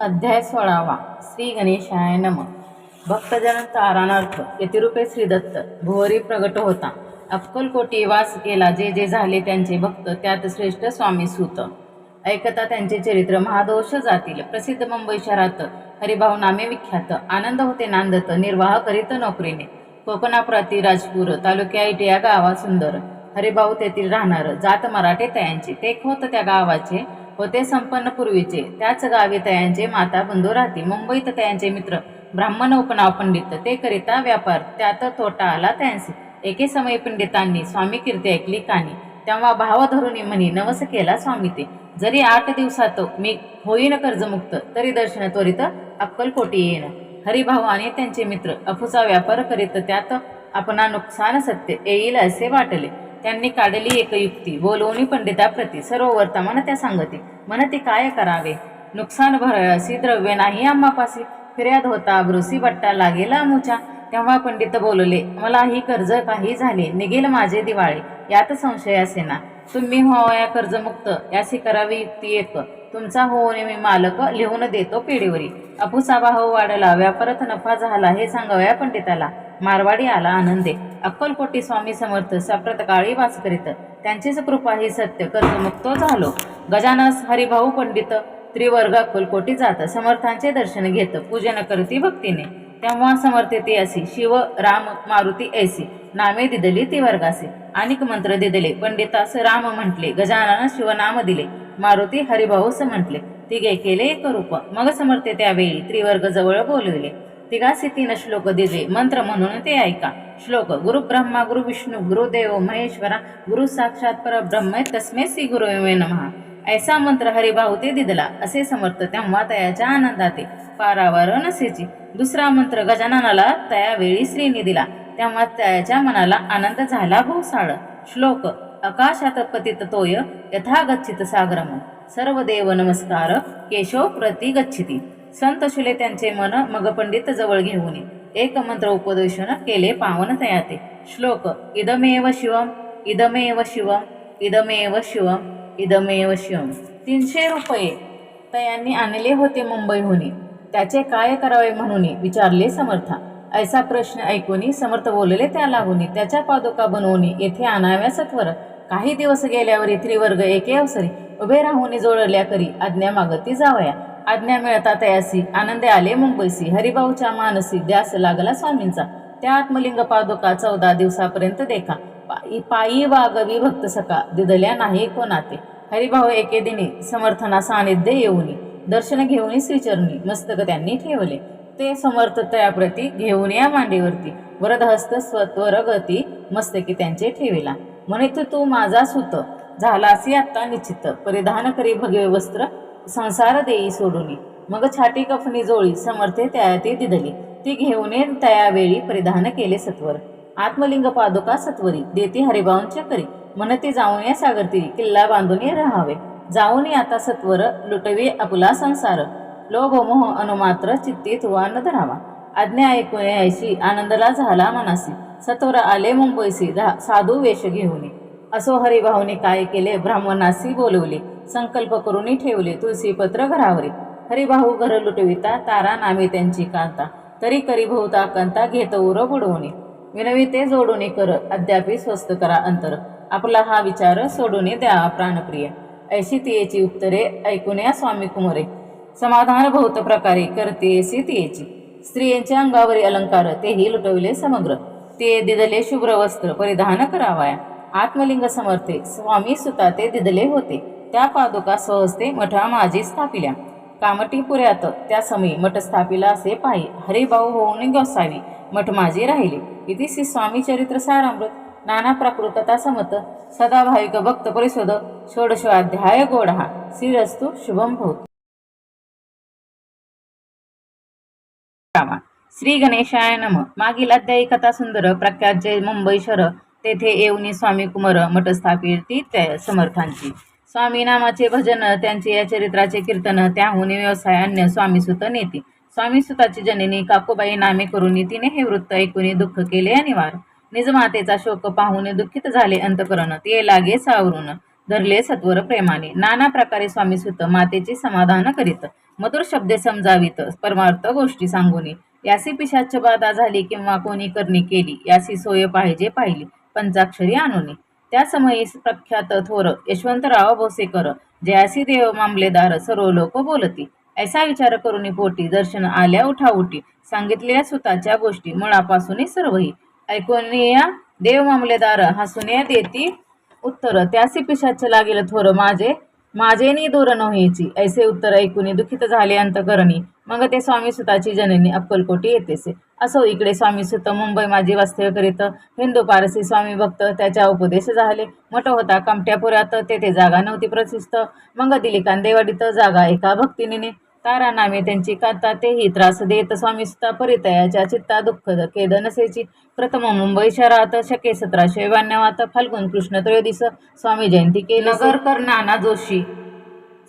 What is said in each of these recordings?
अध्याय सोळावा. श्री गणेशाय नम. भक्तजन तारणार्थ यतिरूपे श्रीदत्त भुवरी प्रगट होता. अक्कलकोटी वास केला. जे जे झाले त्यांचे भक्त त्यात श्रेष्ठ स्वामी सूत. ऐकता त्यांचे चरित्र महादोष जातील. प्रसिद्ध मुंबई शहरात हरिभाऊ नामे विख्यात. आनंद होते नांदत निर्वाह करीत नोकरीने. कोकणापुराती राजपूर तालुक्या इटे या गावा सुंदर. हरिभाऊ तेथील राहणार. जात मराठे तयांचे. ते होत त्या गावाचे होते संपन्न पूर्वीचे. त्याच गावी तयांचे माता बंधू राहते. मुंबईत तयांचे मित्र ब्राह्मण उपनाव पंडित. ते करिता व्यापार. त्यात तोटा आला त्यांचे. एके समय पंडितांनी स्वामी कीर्ती ऐकली कानी. तेव्हा भाव धरुणी म्हणी नवस केला स्वामी ते जरी आठ दिवसात मी होईन कर्जमुक्त तरी दर्शन त्वरित अक्कलकोटी येईन. हरिभाऊ आणि त्यांचे मित्र अफूचा व्यापार करीत त्यात आपणा नुकसान सत्य येईल असे वाटले. त्यांनी काढली एक युक्ती. बोलवणी पंडिताप्रती. सर्व वर्तमान त्या सांगते. म्हणते काय करावे? नुकसान भरायसी द्रव्य नाही आम्हापासी फिर्याद होता ब्रुसी बट्टा लागेला मुचा तेव्हा पंडित बोलले मला ही कर्ज काही झाले. निघेल माझे दिवाळे. यात संशय असे ना. तुम्ही व्हावया कर्जमुक्त. याशी करावी युक्ती एक. तुमचा होऊन मी मालक लिहून देतो पिढीवरी. अपुसा भाव हो वाढला. व्यापारात नफा झाला हे सांगाव्या पंडिताला. मारवाडी आला आनंदे. अक्कलकोटी स्वामी समर्थ साप्रत काळी वास करीत त्यांचीच कृपा ही सत्य कर्जमुक्त झालो. गजानस हरिभाऊ पंडित त्रिवर्ग अक्कलकोटी जात. समर्थांचे दर्शन घेत पूजन करती भक्तीने. तेव्हा समर्थ ती असी शिव राम मारुती ऐसी. नामे दिदली ती वर्गासी. अनेक मंत्र दिदले पंडितास राम म्हटले गजानन शिवनाम दिले. मारुती हरिभाऊस म्हटले तिघे केले एक रूप. मग समर्थ त्यावेळी त्रिवर्ग जवळ बोलविले. तिघासी तीन श्लोक दिले मंत्र म्हणून ते ऐका. श्लोक गुरु ब्रह्मा गुरु विष्णू गुरुदेव महेश्वरा गुरु साक्षात परब्रह्म तस्मे श्री गुरु नमः. ऐसा मंत्र हरिभाऊ ते दिदला असे समर्थ तेव्हा तयाच्या आनंदाते. पारावर नसेची दुसरा मंत्र गजाननाला तयावेळी श्रीनी दिला. तेव्हा त्याच्या मनाला आनंद झाला भोसाळ. श्लोक आकाशात पतित तोय यथा गच्छित सागरम. सर्व देव नमस्कार केशव प्रति गच्छिती. संत शुले त्यांचे मन मग पंडित जवळ घेऊन एक मंत्र उपदेशन केले पावन तयाते. श्लोक इदमेव शिवम इदमेव शिवम इदमेव शिवम इदमेव शिवम. तीनशे रुपये तयांनी आणले होते मुंबईहून. त्याचे काय करावे म्हणून विचारले समर्था. ऐसा प्रश्न ऐकून समर्थ बोलले त्या लागून त्याच्या पादुका बनवून येथे आणाव्या सत्वर काही दिवस गेल्यावर त्रिवर्ग एके अवसरी. उभे राहून जोडल्या करी. आज्ञा मागती जावया. आज्ञा मिळता तयासी. आनंदे आले मुंबईसी हरिभाऊच्या मानसी द्यास लागला स्वामींचा. त्या आत्मलिंग पादुका चौदा दिवसापर्यंत देखा. पायी पायी वागवी भक्त सका दिदल्या नाही कोणाते हरिभाऊ एके दिनी समर्थना सानिध्य येऊनी. दर्शन घेऊन श्रीचरणी. मस्तक त्यांनी ठेवले. ते समर्थ तयाप्रती घेऊन या मांडीवरती. वरदहस्त स्वत्वरगती मस्तकी त्यांचे ठेविला. म्हणित तू माझा सुत. झालासी आत्ता निश्चित. परिधान करी भगवे वस्त्र. संसार देई सोडून. मग छाटी कफनी जोळी समर्थे त्या ती दिदली. ती घेऊन ये परिधान केले सत्वर. आत्मलिंग पादुका सत्वरी. देती हरिभाऊंच्या करी. म्हणते जाऊन या सागरतीरी. किल्ला बांधून राहावे. जाऊन ये आता सत्वर. लुटवी आपला संसार. लोभ मोह अनुमात्र चित्ती तुवा न धरावा. आज्ञा ऐकून यायची आनंदला झाला मनासी. सत्वर आले मुंबईसी. साधू वेश घेऊन असो हरिभाऊने काय केले? ब्राह्मणासी बोलवले. संकल्प करून ठेवले. तुळशीपत्र घरावरी हरिभाऊ घर लुटविता तारा नामे त्यांची कांता. तरी करी भोवता कांता घेत उर बुडवणे विनवी ते जोडून कर अद्यापी स्वस्त करा अंतर. आपला हा विचार सोडून द्या प्राणप्रिय. ऐशी तियेची उत्तरे ऐकूनया स्वामी कुमरे. समाधान बहुत प्रकारे करते तियेची स्त्रियांच्या अंगावरील अलंकार तेही लुटविले समग्र. ते दिदले शुभ्र वस्त्र परिधान करावाया. आत्मलिंग समर्थे स्वामी सुता ते दिदले होते. त्या पादुका सहजते मठा माझी स्थापिल्या. कामटीपुऱ्यात त्या समयी मठ स्थापिला असे पायी हरिभाऊ होऊन गोसावी मठ माझी राहिले इति श्री स्वामी चरित्र सारामृत. नाना प्राकृतता समत. सदा भाविक भक्त परिषद. षोडशोध्याय गोडहा श्रीरस्तु शुभम भूत श्री गणेशाय नम. मागील अध्यायी कथा सुंदर प्रख्यात जय मुंबई शहर तेथे येऊनी स्वामी कुमार मठ स्थापिती त्या समर्थांची. स्वामी नामाचे भजन त्यांचे या चरित्राचे कीर्तन त्याहून व्यवसाय अन्य स्वामी सुत स्वामीसुताची स्वामी सुताची जननी काकूबाई नामे करून तिने हे वृत्त ऐकून दुःख केले अनिवार निजमातेचा शोक पाहून दुःखित झाले अंतकरण ते लागे सावरून. धरले सत्वर प्रेमाने. नाना प्रकारे स्वामी सुत मातेचे समाधान करीत. मधुर शब्दे समजावीत परमार्थ गोष्टी सांगून. यासी पिशाच बाधा झाली किंवा कोणी करणी केली यासी सोय पाहिजे पाहिली पंचाक्षरी आणून. त्या समयी प्रख्यात थोर यशवंतराव भोसेकर जयासी देव मामलेदार सर्व लोक बोलती. ऐसा विचार करून पोटी दर्शन आल्या उठाउठी सांगितलेल्या सुताच्या गोष्टी मुळापासून सर्वही. ऐकून या देव मामलेदार हसून देती. उत्तर त्यासी पिशाच लागेल थोर माझे माझे नी दूर नव्हेची ऐसे उत्तर ऐकून दुखित झाले अंतकरणी. मग ते स्वामी सुताची जननी अक्कलकोटी येतेसे. असो इकडे स्वामी सुत मुंबई माझी वास्तव्य करीत. हिंदू पारसी स्वामी भक्त त्याच्या उपदेश झाले. मोठं होता कमट्यापुरात तेथे जागा नव्हती प्रसिद्ध. मग दिली कांदेवाडीत जागा एका भक्तिनीने. तारा नामे त्यांची काता तेही त्रास देत स्वामी सुता परितयाच्या चित्ता दुःख केद नसेची. प्रथम मुंबई शहरात शके सतराशे ब्याण्णवात फाल्गुन कृष्ण त्रयोदिस स्वामी जयंती केली. नगरकर नाना जोशी.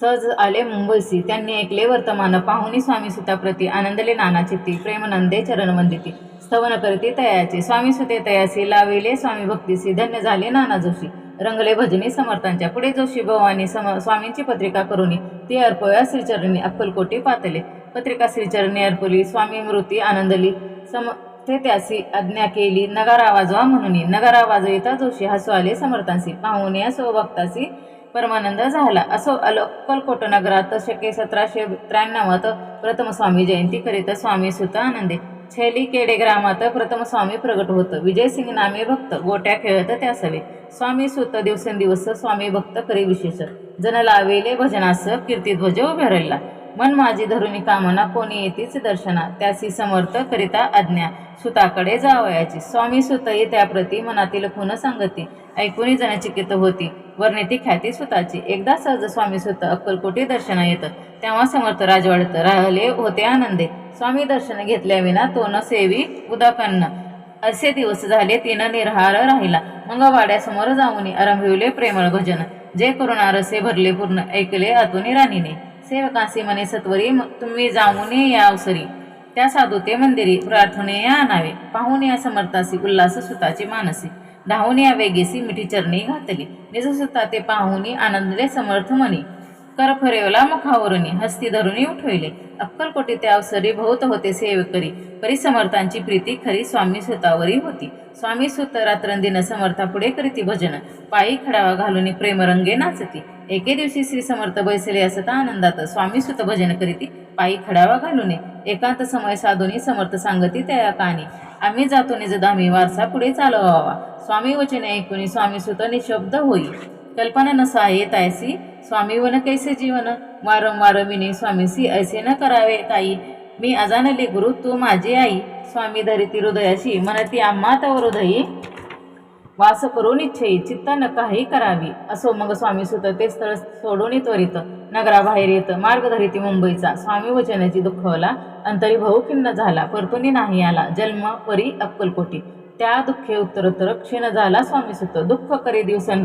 सहज आले मुंबईसी. त्यांनी ऐकले वर्तमान पाहुणी स्वामी सुताप्रती आनंदले नाना चित्ती प्रेमनंदे चरण वंदिती. स्तवन करती तयाचे. स्वामी सुते तयासी लाविले स्वामी भक्तीसी. धन्य झाले नाना जोशी. रंगले भजनी समर्थांच्या पुढे जोशी भवानी सम स्वामींची पत्रिका करुनी ती अर्पव्या श्रीचरणी अक्कलकोटी पातले. पत्रिका श्रीचरणी अर्पली स्वामी मृती आनंदली. सम ते त्यासी आज्ञा केली नगारा वाजवा म्हणून. नगारा वाजविता जोशी हसू आले समर्थांसी. पाहुणे असो भक्तासी परमानंद झाला. असो अक्कलकोट नगरात शके सतराशे त्र्याण्णवात प्रथम स्वामी जयंती करीत स्वामी सुत आनंदे छेली केडे ग्रामात प्रथम स्वामी प्रगट होत. विजयसिंग नामे भक्त गोट्या खेळत त्यासवे स्वामी सुत दिवसेंदिवस स्वामी भक्त करी विशेष. जन लावेले भजनास कीर्तिध्वज उभे राहिला मन माझी धरुणी कामना कोणी येतीच दर्शना. त्यासी समर्थ करिता आज्ञा. सुताकडे जावयाची. स्वामी सुतई त्याप्रती मनातील खून सांगती. ऐकून जनचिकित होती. वर्णिती ख्याती स्वतःची. एकदा सहज स्वामी स्वतः अक्कलकोटी दर्शना येत. तेव्हा समर्थ राजवाडत राहिले होते आनंदे. स्वामी दर्शन घेतल्याविना तो न सेवी उदापन्न असे दिवस झाले तिनं निरहार राहिला. मग वाड्यासमोर जाऊन आरंभिवले प्रेमळ भजन. जे करुणा आरसे भरले पूर्ण ऐकले अतुनी राणीने. सेवकासी मने सत्वरी तुम्ही जाऊन या अवसरी. त्या साधू ते मंदिरी प्रार्थने या आणावे. पाहून या समर्थासी उल्हास सुताची मानसी. धावून यावे वेगेसी मिठी चरणी घातली. निजसुता ते पाहुनी आनंदले समर्थ म्हणी. कर फरेवला मुखावरुनी हस्ती धरुनी उठविले. अक्कलकोटी त्या अवसरी भोवत होते सेवकरी. परी समर्थांची प्रीती खरी स्वामी सुतावरी होती. स्वामी सुत रात्रंदिन समर्था पुढे करीती भजन. पायी खडावा घालून प्रेमरंगे नाचती. एके दिवशी श्री समर्थ बैसले असता आनंदात स्वामी सुत भजन करीती. पायी खडावा घालून एकांत समय साधुनी समर्थ सांगती त्या कानी. आम्ही जातो निजदामी वारसा पुढे चालवावा. स्वामी वचने ऐकून स्वामी सुत निशब्द होई. कल्पना नसा येतायसी स्वामी वन कैसे जीवन? वारंवार विने स्वामीसी ऐसे न करावे ताई. मी अजानले गुरु तू माझी आई. स्वामी धरिती हृदयाशी मनती आम्हा तव हृदयी वास करून इच्छेई चित्त न काही करावी. असो मग स्वामी सुत ते स्थळ सोडून त्वरित. नगराबाहेर येत मार्ग धरिती मुंबईचा. स्वामी वचनाची दुःखवला अंतरी भाऊ झाला. परतुनी नाही आला. जन्म परी अक्कलकोटी. त्या दुःखे उत्तरोत्तर क्षीण झाला स्वामी सुत. दुःख करी दिवसन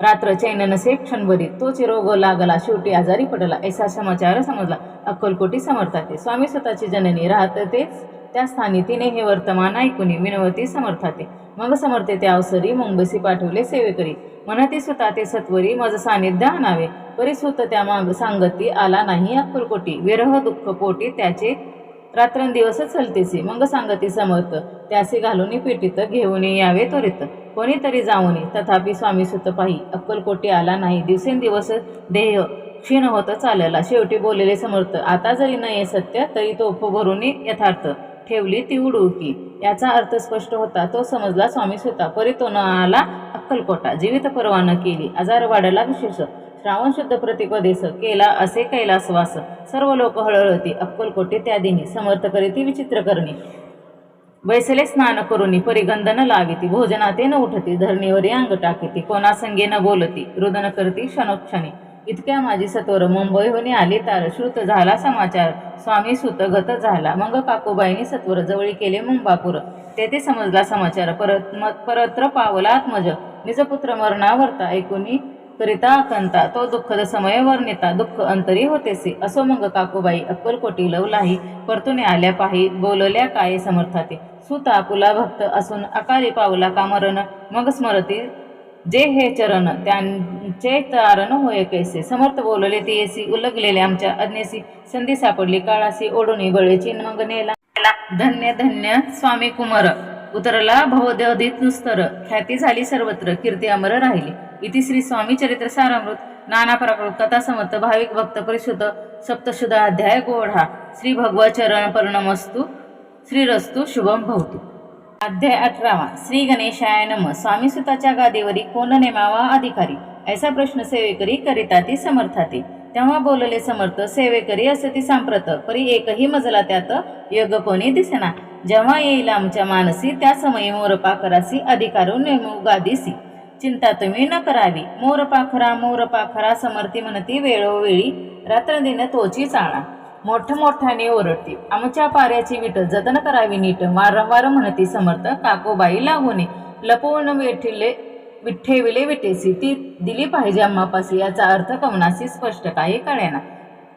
रात्र चैन नसे क्षणभरी तोच रोग लागला. शेवटी आजारी पडला. ऐसा समाचार समजला. अक्कलकोटी समर्थाते स्वामी स्वतःची जननी राहत तेच त्या स्थानी. तिने हे वर्तमान ऐकून विनवती समर्थाते मग समर्थे त्या अवसरी मुंबईसी पाठवले सेवेकरी. म्हणते स्वतः ते सत्वरी मज सानिध्य आणावे. परिसुत त्या माग सांगती आला नाही अक्कलकोटी. विरह दुःख पोटी त्याचे रात्रंदिवस चलतेसी मग सांगती समर्थ त्यासी घालून पेटीत घेऊन यावे त्वरित. कोणीतरी जाऊन तथापि स्वामी सुत पाही अक्कलकोटी आला नाही. दिवसेंदिवस देह क्षीण होत चालला. शेवटी बोललेले समर्थ आता जरी नये सत्य तरी तो भरून यथार्थ. ठेवली ती उडुकी. याचा अर्थ स्पष्ट होता तो समजला स्वामी सुता. परी तो न आला अक्कलकोटा. जीवित परवा न केली. आजार वाढला विशेष. श्रावण शुद्ध प्रतिपदेस केला असे कैलासवास सर्व लोक हळहळती अक्कलकोटे त्यादिनी समर्थ करीती विचित्र करणे. बैसले स्नान करुनी परिगंधन लाविती भोजनाते न उठती धरणीवरी अंग टाकीती कोणासंगे न बोलती रुदन करती क्षणोक्षणी. इतक्या माझी सत्वर मुंबईहून आली तार श्रुत झाला समाचार स्वामी सुत गत झाला. मग काकूबाईनी सत्वर जवळी केले मुंबापूर. तेथे समजला समाचार परत म परत्र पावला आत्मज. निजपुत्र मरणावरता ऐकूनी करिता अकंता तो दुःखद समय वर्णिता दुःख अंतरी होतेसे असो मग काकूबाई अक्कलकोटी लवलाही परतुने आल्या पाही बोलल्या काय समर्थाते. सुता पुला भक्त असून अकाली पावला कामरण मग स्मरती जे हे चरण त्यांचे तारण होय कैसे. समर्थ बोलले ते येसी उलगलेले आमच्या अज्ञेसी संधी सापडली काळासी ओढून बळेची मग नेला. धन्य धन्य स्वामी कुमार. उतरला भवदेवधित नुस्तर. ख्याती झाली सर्वत्र कीर्ती अमर राहिली. इति श्री स्वामी चरित्र सारामृत नाना पराक्रम कथा समर्थ भाविक भक्त परिशुद्ध सप्तशुद्ध अध्याय गोढा. श्री भगवा चरण श्रीरस्तु शुभम भवतु. अध्याय अठरावा. श्री गणेशाय नम. स्वामी सुताच्या गादीवरी कोण नेमावा अधिकारी? ऐसा प्रश्न सेवेकरी करिता ती समर्थाती. तेव्हा बोलले समर्थ सेवेकरी असे ती सांप्रत परी एकही मजला त्यात योग कोणी दिसेना. जेव्हा येईल आमच्या मानसी त्या समयी मोरपा करासी अधिकारू नेमू गादीसी. चिंता तुम्ही न करावी. मोर पाखरा मोर पाखरा समर्थी म्हणती वेळोवेळी रात्रदिन तोची चाळा मोठ मोठ्याने ओरडती. आमच्या पाऱ्याची विट जतन करावी नीट. वारंवार म्हणती समर्थ काकोबाई लागूने. लपवून वेठिले विठ्ठेविले विटेसी. ती दिली पाहिजे अम्मापासी. याचा अर्थ कवनासी स्पष्ट. काही कळेना.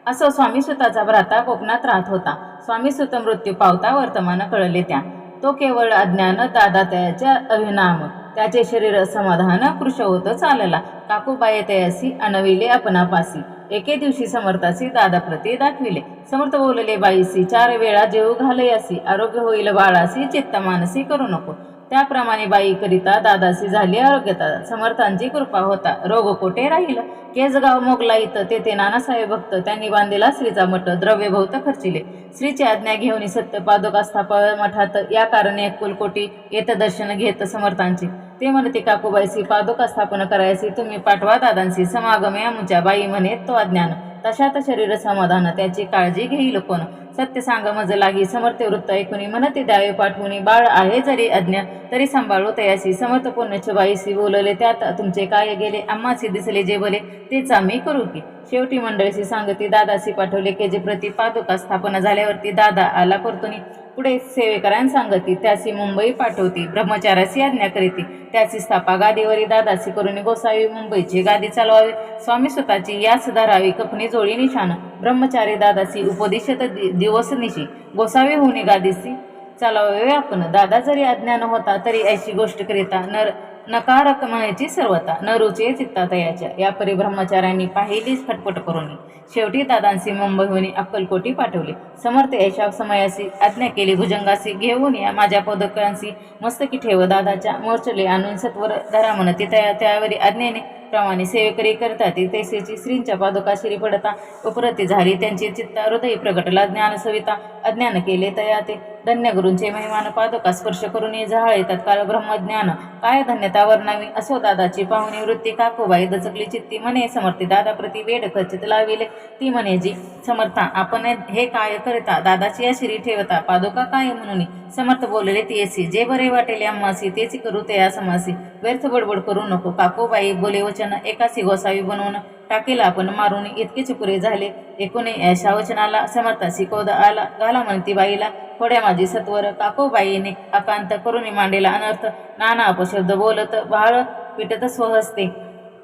असं स्वामी सुताचा भ्राता कोकणात राहत होता. स्वामी सुत मृत्यू पावता वर्तमान कळले त्या. तो केवळ अज्ञान दादा त्याच्या अभिनाम त्याचे शरीर समाधान कृश होत चालला काकूबाय तयासी अनविले अपनापासी एके दिवशी समर्थासी दादाप्रती दाखविले. समर्थ बोलले बाईसी चार वेळा जेव घालयासी. आरोग्य होईल बाळासी चित्त मानसी करू नको. त्याप्रमाणे बाईकरिता दादाशी झाली आरोग्यता. समर्थांची कृपा होता. रोग कोठे राहील? केजगाव मोगला इथं तेथे नानासाहेब भक्त. त्यांनी बांधलेला श्रीचा मठ. द्रव्य बहुत खर्चिले. श्रीची आज्ञा घेऊन सत्य स्थापा मठात. या कारणे कुलकोटी येत दर्शन घेत समर्थांची. ते म्हणते काकूबाईशी पादुका स्थापन करायची तुम्ही पाठवा दादांशी. समागमे आमच्या. बाई म्हणे तो अज्ञान. तशात शरीर समाधान. त्याची काळजी घेईल कोण? सत्य सांग मज लागी. समर्थ वृत्त ऐकून मनती द्यावे पाठवून बाळ आहे जरी अज्ञा तरी सांभाळू तयासी समर्थ पुण्यच्या बाईशी बोलले त्यात तुमचे काय गेले? आम्हासी दिसले जे बोले तेच आम्ही करू की. शेवटी मंडळीशी सांगती दादासी पाठवले के जे प्रति पादुका स्थापना झाल्यावरती दादा आला परतुनी पुढे सेवेकरांना सांगती त्यासी मुंबई पाठवती ब्रह्मचाराची आज्ञा करीती. त्याची स्थापा गादीवरी दादासी करून गोसावी मुंबईची गादी चालवावी. स्वामी स्वतःची याच धरावी कपनी जोळी निशान ब्रह्मचारी दादासी उपदेशत दि- दिवस निशी गोसावी होणे गादीसी चालावे हो, आपण. दादा जरी अज्ञान होता तरी अशी गोष्ट करिता नर नकारक म्हणायची सर्वता न रुचे चित्ता याच्या या परी ब्रह्मचार्यांनी पाहिलीच फटफट करून. शेवटी दादांशी मुंबईहून अक्कलकोटी पाठवली. समर्थ यशा समयासी आज्ञा केली भुजंगासी घेऊन या माझ्या पदकांशी मस्तकी ठेव दादाच्या मोर्चले आणून सत्वर धरा म्हणती तया त्यावरी आज्ञेने प्रमाणे सेवेकरी करता ती तैसेची श्रींच्या पादुका शिरी पडता उपरती झाली त्यांची चित्ता हृदय प्रगटला ज्ञान सविता अज्ञान केले तया ते धन्य गुरूंचे महिमान पादुका स्पर्श करून जहाळे तत्काळ ब्रह्मज्ञान. काय धन्यता वर्णावी? असो दादाची पाहुणी वृत्ती काकोबाई दचकली चित्ती म्हणे समर्थी दादा प्रति वेड खचित लाविले. ती म्हणे जी समर्था आपण हे काय करता? दादाची या शिरी ठेवता. पादुका काय म्हणून? समर्थ बोलले ती येसी जे बरे वाटेल अम्मासी तेच करू ते या समासी. व्यर्थ बडबड करू नको काकोबाई बोले वचन एकासी गोसावी बनवून टाकेला आपण मारून इतके पुरे झाले. एकूणे अशा वचनाला समर्थासी कोद आला घाला म्हणती बाईला थोड्या माझी सत्वर काकोबाईने आकांत करून मांडेला अनर्थ. नाना अपशब्द बोलत बाळ पिटत स्वहस्ते.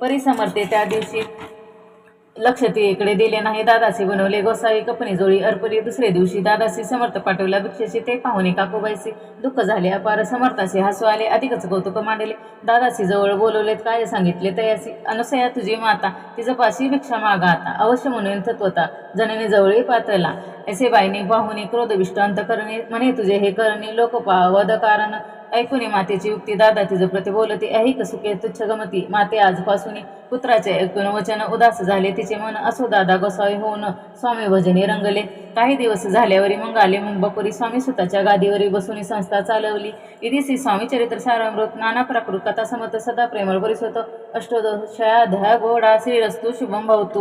परिसमर्थे त्या दिवशी लक्ष इकडे दिले नाही. दादासी बनवले गोसावी कपणी जोळी अर्पली. दुसरे दिवशी दादासी समर्थ पाठवला. भिक्षेशी ते पाहुणे काकूबाईचे दुःख झाले. अपार समर्थाशी हसू आले. अधिकच कौतुक मांडले. दादासी जवळ बोलवलेत. काय सांगितले तयासी अनुसया तुझी माता. तिचं पाशी भिक्षा मागा आता. अवश्य म्हणून तत्वता जनने जवळी पातळला. असे बाईने पाहुणे क्रोधविष्ट अंत करणे म्हणे तुझे हे करणे लोकपावद कारण ऐकुनी मातेची युक्ती दादा तिचं प्रति बोलते ऐक सुखे तुच्छ गमती? माते आजपासून पुत्राचे ऐकून वचन उदास झाले. तिचे मन असो दादा गोसावी होऊन स्वामी भजनी रंगले. काही दिवस झाल्यावरी मग आले मग बपुरी स्वामी स्वतःच्या गादीवरी बसून संस्था चालवली. इति श्री स्वामी चरित्र सारामृत नाना प्राकृत कथा समत सदा प्रेमळ परिसत अष्टोदशाध्याय गोडा श्रीरस्तू शुभम भवतू.